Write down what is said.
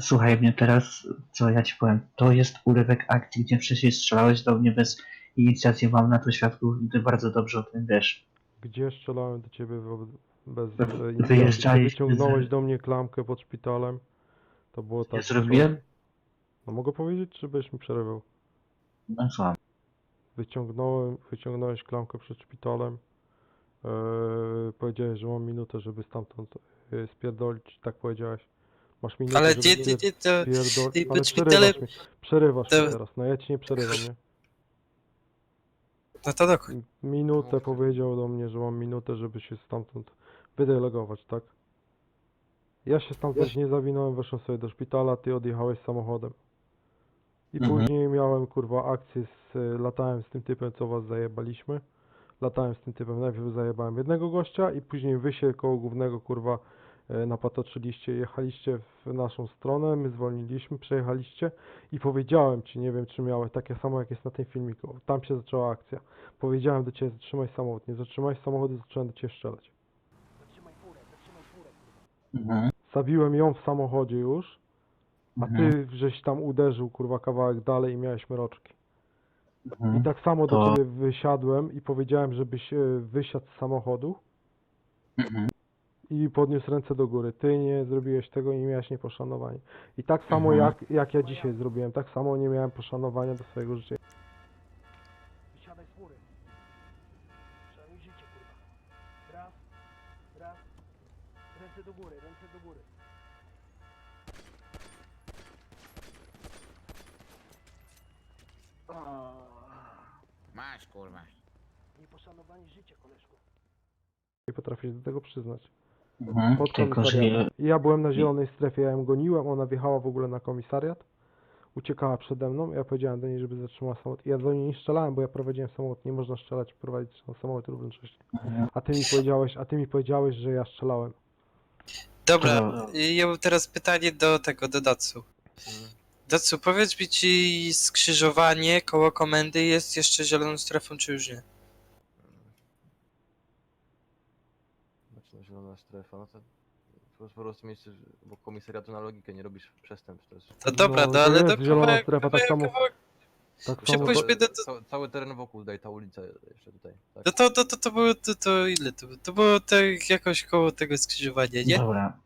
słuchaj mnie teraz, co ja ci powiem. To jest urywek akcji, gdzie wcześniej strzelałeś do mnie bez inicjacji. Mam na to świadków, ty bardzo dobrze o tym wiesz. Gdzie strzelałem do ciebie wo- bez Wy- wyjeżdżaliśmy Wyciągnąłeś z- do mnie klamkę pod szpitalem. To było tak. Ja zrobiłem? No mogę powiedzieć, czy byś mi przerywał? No słucham. Wyciągnąłem, wyciągnąłeś klamkę przed szpitalem. Eee, powiedziałeś, że mam minutę, żeby stamtąd e, spierdolić. Tak powiedziałeś. Masz minutę, Ale żeby nie, nie, nie, to... spierdolić. ty Ale pod szpitalem- przerywasz mi. Przerywasz to- mi teraz. No ja ci nie przerywam, nie? No to dokładnie. Minutę powiedział do mnie, że mam minutę, żeby się stamtąd wydelegować, tak? Ja się stamtąd nie zawinąłem, weszłem sobie do szpitala, ty odjechałeś samochodem. I Mhm. później miałem kurwa akcję z, y, latałem z tym typem, co was zajebaliśmy. Latałem z tym typem, najpierw zajebałem jednego gościa i później wy się koło głównego kurwa e, napatoczyliście, jechaliście w naszą stronę, my zwolniliśmy, przejechaliście i powiedziałem ci, nie wiem czy miałeś, takie samo jak jest na tym filmiku, tam się zaczęła akcja. Powiedziałem do ciebie, zatrzymaj samochód, nie zatrzymałeś samochodu, zacząłem do ciebie strzelać. Mhm. Zabiłem ją w samochodzie już, a Mhm. ty żeś tam uderzył kurwa kawałek dalej i miałeś mroczki. I Mhm. tak samo do To- ciebie wysiadłem i powiedziałem, żebyś e, wysiadł z samochodu Mhm. I podniósł ręce do góry. Ty nie zrobiłeś tego i nie miałeś nieposzanowania. I tak samo Mhm. jak, jak ja dzisiaj zrobiłem, tak samo nie miałem poszanowania do swojego życia. Wysiadaj z mury. Szanuj życie, kurwa. Raz, raz. Ręce do góry, ręce do góry. Masz kurwa. Nieposzanowanie życia, koleżko. Nie potrafię się do tego przyznać. Mhm. Pod Tylko, że komisariatem. I ja byłem na zielonej strefie, ja ją goniłem, ona wjechała w ogóle na komisariat. Uciekała przede mną, ja powiedziałem do niej, żeby zatrzymała samochód. I ja do niej nie strzelałem, bo ja prowadziłem samochód. Nie można strzelać, prowadzić samochód równocześnie. Mhm. A ty mi powiedziałeś, a ty mi powiedziałeś, że ja strzelałem. Dobra, y, ja mam teraz pytanie do tego, do Datsu. Datsu, powiedz mi, czy skrzyżowanie koło komendy jest jeszcze zieloną strefą, czy już nie? No zielona strefa, no to to po prostu miejsce, bo komisariatu na logikę nie robisz przestępstw. To jest To dobra, No, no, to ale do zielona kawałek, strefa, tak samo- kawałek. Tak samo Przepuśćmy do... do ca, cały teren wokół, daj ta ulica jeszcze tutaj. Tak? no to, to, to, to było, to, to ile to było? To było tak jakoś koło tego skrzyżowania, nie? Dobra.